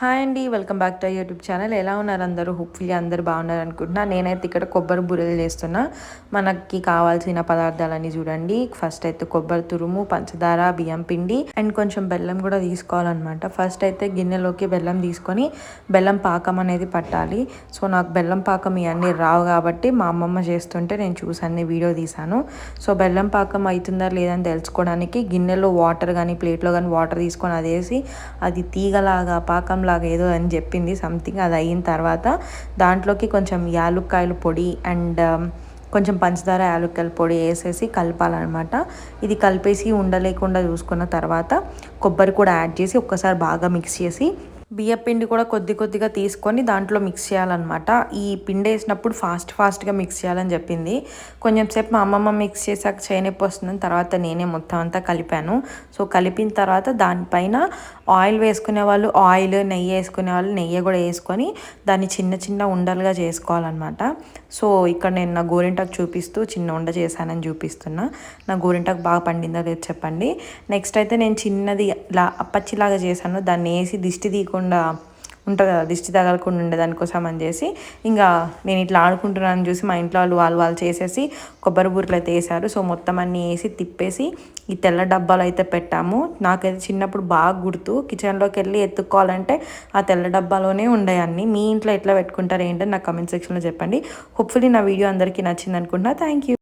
Hi అండి welcome back to YouTube channel. ఎలా ఉన్నారు అందరూ? హోప్ఫుల్లీ అందరూ బాగున్నారు అనుకుంటున్నా. నేనైతే ఇక్కడ కొబ్బరి బూరెలు చేస్తున్నా. మనకి కావాల్సిన పదార్థాలన్నీ చూడండి. ఫస్ట్ అయితే కొబ్బరి తురుము పంచదార బియ్యం పిండి అండ్ కొంచెం బెల్లం కూడా తీసుకోవాలన్నమాట. ఫస్ట్ అయితే గిన్నెలోకి బెల్లం తీసుకొని బెల్లం పాకం అనేది పట్టాలి. సో నాకు బెల్లం పాకం ఇవన్నీ రావు కాబట్టి మా అమ్మమ్మ చేస్తుంటే నేను చూసాను వీడియో తీశాను. సో బెల్లం పాకం అవుతుందా లేదని తెలుసుకోవడానికి గిన్నెలో వాటర్ కానీ ప్లేట్లో కానీ వాటర్ తీసుకొని అది వేసి అది తీగలాగా పాకం లాగా ఏదో అని చెప్పింది సంథింగ్ అది అయిన తర్వాత దాంట్లోకి కొంచెం యాలుక్కాయల పొడి అండ్ um, కొంచెం పంచదార యాలుక్కాయల పొడి వేసేసి కలపాలన్నమాట. ఇది కలిపేసి ఉండలేకుండా చూసుకున్న తర్వాత కొబ్బరి కూడా యాడ్ చేసి ఒక్కసారి బాగా మిక్స్ చేసి బియ్యం పిండి కూడా కొద్ది కొద్దిగా తీసుకొని దాంట్లో మిక్స్ చేయాలన్నమాట. ఈ పిండి వేసినప్పుడు ఫాస్ట్ ఫాస్ట్గా మిక్స్ చేయాలని చెప్పింది. కొంచెం సేపు మా అమ్మమ్మ మిక్స్ చేశాక చేయనొప్పి వస్తుందని తర్వాత నేనే మొత్తం అంతా కలిపాను. సో కలిపిన తర్వాత దానిపైన ఆయిల్ వేసుకునే వాళ్ళు ఆయిల్ నెయ్యి వేసుకునే వాళ్ళు నెయ్యి కూడా వేసుకొని దాన్ని చిన్న చిన్న ఉండలుగా చేసుకోవాలన్నమాట. సో ఇక్కడ నేను నా గోరింటాకు చూపిస్తూ చిన్న ఉండ చేశానని చూపిస్తున్నా. నా గోరింటాకు బాగా పండిందో లేదో చెప్పండి. నెక్స్ట్ అయితే నేను చిన్నది లా పచ్చిలాగా చేశాను. దాన్ని వేసి దిష్టి తీయకుండా తగలకుండా ఉంటుంది కదా దిష్టి తగలకుండా ఉండే దానికోసం అని చేసి ఇంకా నేను ఇట్లా ఆడుకుంటున్నాను చూసి మా ఇంట్లో వాళ్ళు వాళ్ళు వాళ్ళు చేసేసి కొబ్బరి బూరలు అయితే వేసారు సో మొత్తం అన్నీ వేసి తిప్పేసి ఈ తెల్ల డబ్బాలు అయితే పెట్టాము. నాకైతే చిన్నప్పుడు బాగా గుర్తు. కిచెన్లోకి వెళ్ళి ఎత్తుక్కోవాలంటే ఆ తెల్ల డబ్బాలోనే ఉండే అన్ని మీ ఇంట్లో ఎట్లా పెట్టుకుంటారు ఏంటని నాకు కమెంట్ సెక్షన్లో చెప్పండి. హోప్ఫుల్లీ నా వీడియో అందరికీ నచ్చింది అనుకుంటున్నా థ్యాంక్ యూ.